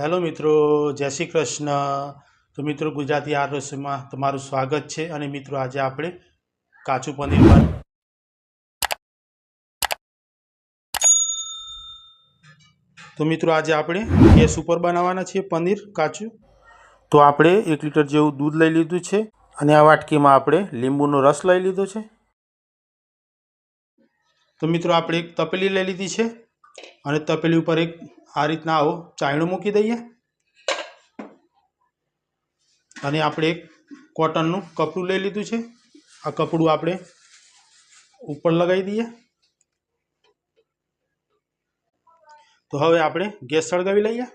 Hello મિત્રો, જય શ્રી કૃષ્ણ. તો મિત્રો, ગુજરાતી આ રસોઈમાં તમારું સ્વાગત છે અને મિત્રો, આજે આપણે કાચું પનીર તો મિત્રો, આજે આપણે ગેસ ઉપર બનાવવાના છીએ પનીર કાચું તો આપણે એક લીટર જેવું દૂધ લઈ લીધું છે અને આ વાટકીમાં આપણે લીંબુનો રસ લઈ લીધો છે. તો મિત્રો, આપણે એક તપેલી લઈ લીધી છે અને તપેલી ઉપર એક આ રીતના આવો, ચાયણું મૂકી દઈએ. અને આપણે એક કોટનનું કપડું લઈ લીધું છે. આ કપડું આપણે ઉપર લગાવી દઈએ. તો હવે આપણે ગેસ સળગાવી લઈએ.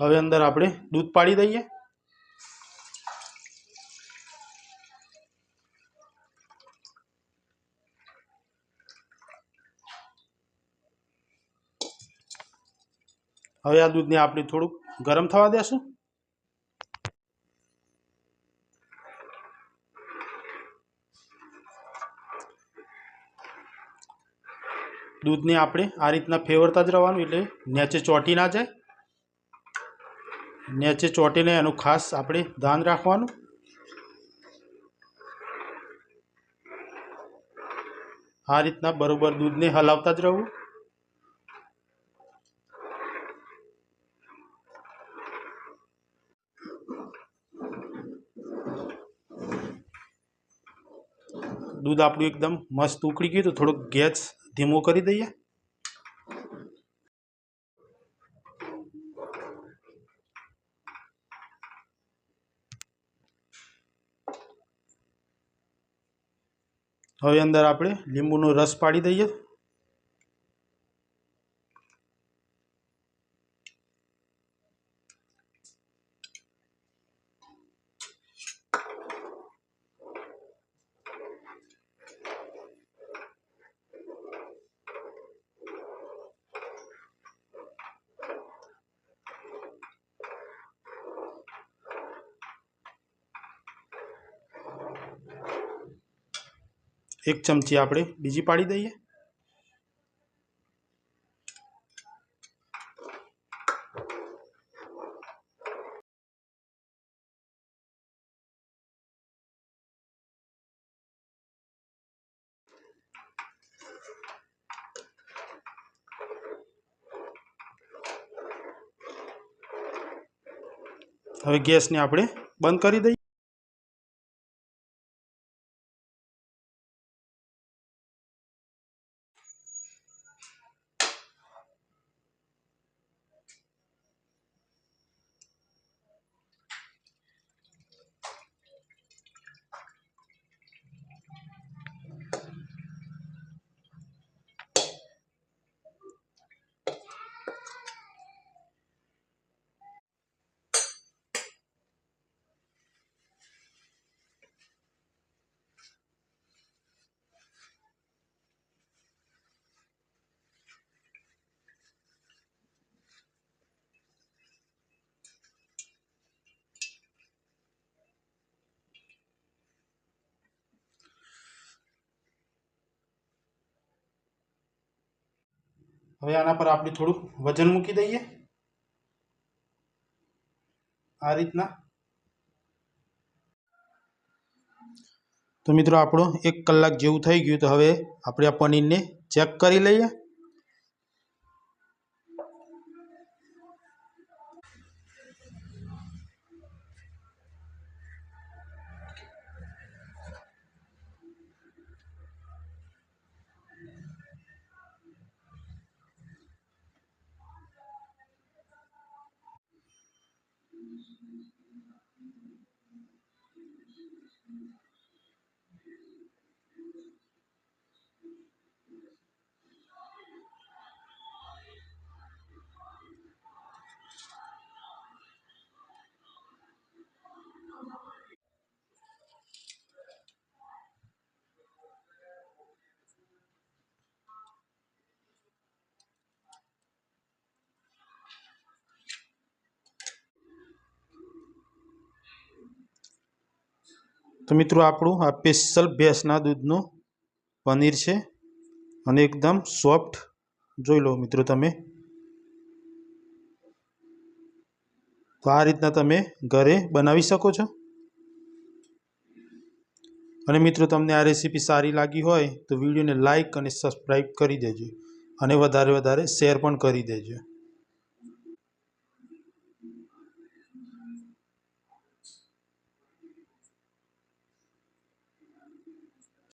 હવે અંદર આપણે દૂધ પાડી દઈએ. હવે આ દૂધને આપણે થોડુંક ગરમ થવા દેશું. દૂધને આપણે આ રીતના ફેવરતા જ રહેવાનું, એટલે નેચે ચોંટી ના જાય. નેચે ચોંટીને એનું ખાસ આપણે ધ્યાન રાખવાનું. આ રીતના બરોબર દૂધને હલાવતા જ રહેવું. દૂધ આપણું એકદમ મસ્ત ઉકળી ગયું તો થોડુંક ગેસ ધીમો કરી દઈએ. હવે અંદર આપણે લીંબુનો રસ પાડી દઈએ. એક ચમચી આપણે બીજી પાડી દઈએ. હવે ગેસને આપણે બંધ કરી દઈએ. હવે આના પર આપણે થોડુંક વજન મૂકી દઈએ. આ રીતના. તો મિત્રો આપણો એક કલાક જેવું થઈ ગયું તો હવે આપણે આ પનીરને ચેક કરી લઈએ. તો મિત્રો આપણું આ સ્પેશિયલ ભેંસના દૂધનું પનીર છે અને એકદમ સોફ્ટ જોઈ લો મિત્રો તમે. તો આ રીતના તમે ઘરે બનાવી શકો છો. અને મિત્રો તમને આ રેસીપી સારી લાગી હોય તો વિડીયોને લાઇક અને સબસ્ક્રાઈબ કરી દેજો અને વધારે વધારે શેર પણ કરી દેજો.